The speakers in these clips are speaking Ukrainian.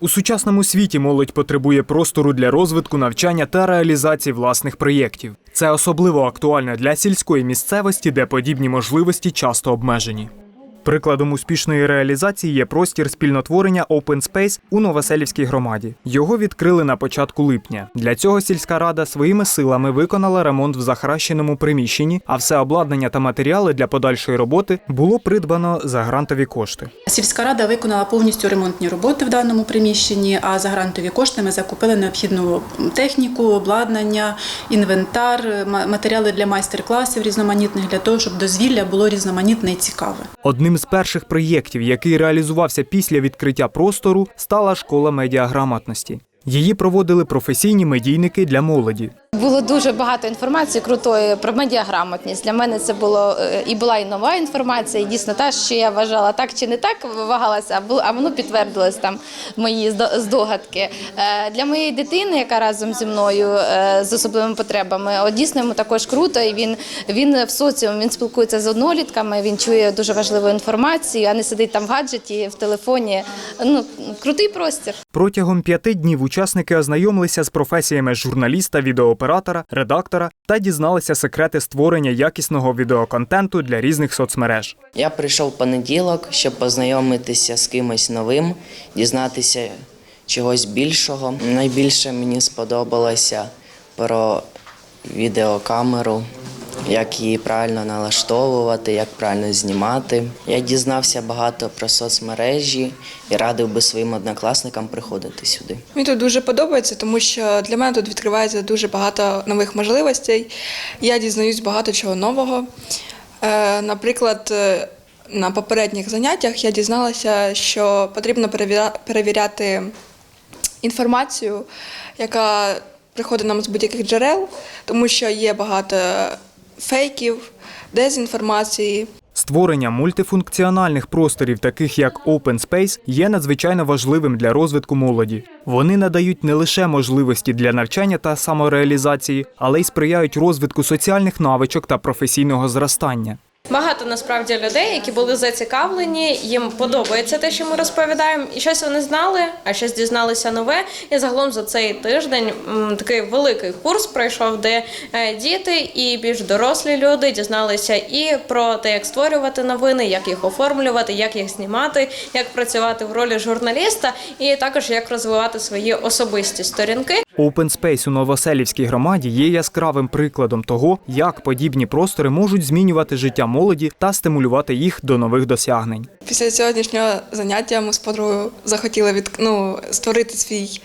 У сучасному світі молодь потребує простору для розвитку, навчання та реалізації власних проєктів. Це особливо актуально для сільської місцевості, де подібні можливості часто обмежені. Прикладом успішної реалізації є простір спільнотворення Open Space у Новоселівській громаді. Його відкрили на початку липня. Для цього сільська рада своїми силами виконала ремонт в захаращеному приміщенні, а все обладнання та матеріали для подальшої роботи було придбано за грантові кошти. Сільська рада виконала повністю ремонтні роботи в даному приміщенні, а за грантові кошти ми закупили необхідну техніку, обладнання, інвентар, матеріали для майстер-класів різноманітних для того, щоб дозвілля було різноманітне і цікаве. Одним з перших проєктів, який реалізувався після відкриття простору, стала школа медіаграмотності. Її проводили професійні медійники для молоді. Було дуже багато інформації крутої про медіаграмотність. Для мене це було е, і була і нова інформація, і дійсно та, що я вважала так чи не так, вагалася, а воно підтвердилось там мої здогадки. Е, Для моєї дитини, яка разом зі мною е, з особливими потребами, от дійсно йому також круто. І він він в соціумі він спілкується з однолітками, він чує дуже важливу інформацію, а не сидить там в гаджеті, в телефоні. Ну крутий простір. Протягом п'яти днів учасники ознайомилися з професіями журналіста, відеооператора, редактора та дізналися секрети створення якісного відеоконтенту для різних соцмереж. Я прийшов понеділок, щоб познайомитися з кимось новим, дізнатися чогось більшого. Найбільше мені сподобалося про відеокамеру, як її правильно налаштовувати, як правильно знімати. Я дізнався багато про соцмережі і радив би своїм однокласникам приходити сюди. Мені тут дуже подобається, тому що для мене тут відкривається дуже багато нових можливостей. Я дізнаюсь багато чого нового. Е, Наприклад, е, на попередніх заняттях я дізналася, що потрібно перевіря- перевіряти інформацію, яка приходить нам з будь-яких джерел, тому що є багато фейків, дезінформації. Створення мультифункціональних просторів, таких як Open Space, є надзвичайно важливим для розвитку молоді. Вони надають не лише можливості для навчання та самореалізації, але й сприяють розвитку соціальних навичок та професійного зростання. Багато насправді людей, які були зацікавлені, їм подобається те, що ми розповідаємо, і щось вони знали, а щось дізналися нове. І загалом за цей тиждень такий великий курс пройшов, де е, діти і більш дорослі люди дізналися і про те, як створювати новини, як їх оформлювати, як їх знімати, як працювати в ролі журналіста, і також як розвивати свої особисті сторінки. Open Space у Новоселівській громаді є яскравим прикладом того, як подібні простори можуть змінювати життя молоді та стимулювати їх до нових досягнень. Після сьогоднішнього заняття ми з подругою захотіли від, ну, створити свій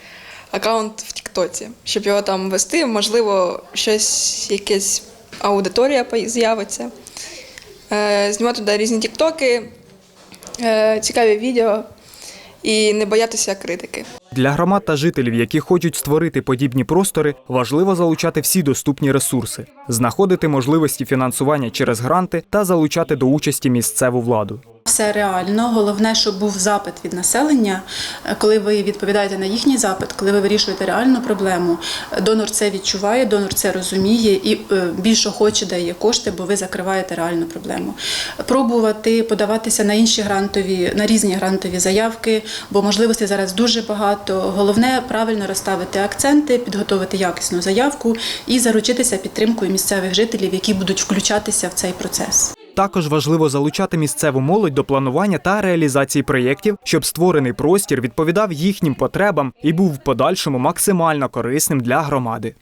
аккаунт в Тіктоці, щоб його там вести. Можливо, щось, якась аудиторія з'явиться. Е, знімати туди різні тіктоки, е, цікаві відео і не боятися критики. Для громад та жителів, які хочуть створити подібні простори, важливо залучати всі доступні ресурси, знаходити можливості фінансування через гранти та залучати до участі місцеву владу. Все реально. Головне, щоб був запит від населення. Е, Коли ви відповідаєте на їхній запит, коли ви вирішуєте реальну проблему, донор це відчуває, донор це розуміє і е, більш охоче дає кошти, бо ви закриваєте реальну проблему. Пробувати подаватися на інші грантові, на різні грантові заявки, бо можливостей зараз дуже багато. Головне правильно розставити акценти, підготовити якісну заявку і заручитися підтримкою місцевих жителів, які будуть включатися в цей процес. Також важливо залучати місцеву молодь до планування та реалізації проєктів, щоб створений простір відповідав їхнім потребам і був в подальшому максимально корисним для громади.